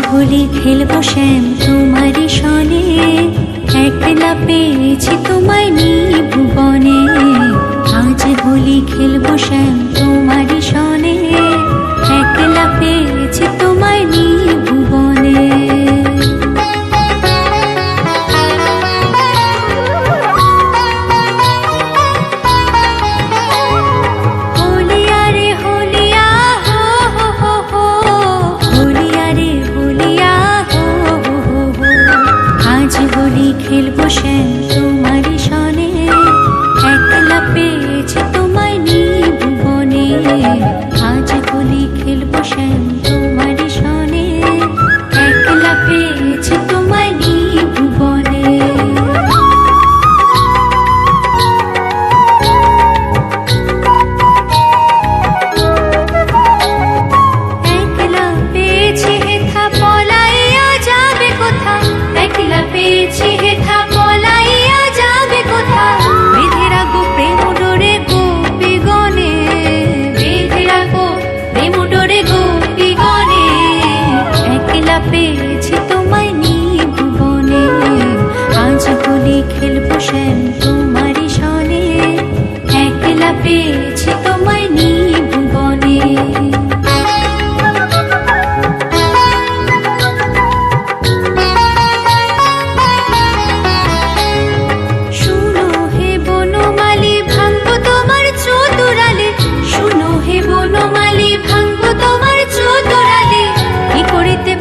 হোলি খেলব শ্যাম তোমারি শনে একলা পেয়েছি তোমায় নিয়ে। খেলব শ্যান্ত মনে খেলব শ্যাম তোমারই সনে একলা পেয়েছি তোমায় নিয়ে ভুবনে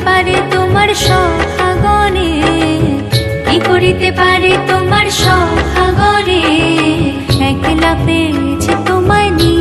পারে তোমার সহাগনে কি করিতে পারে সহাগরে একলা পেয়েছি তোমায় নিয়ে।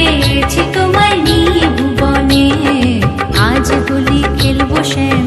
পেয়েছি তোমায় নি ভুবনে আজ বলি খেলব শ্যাম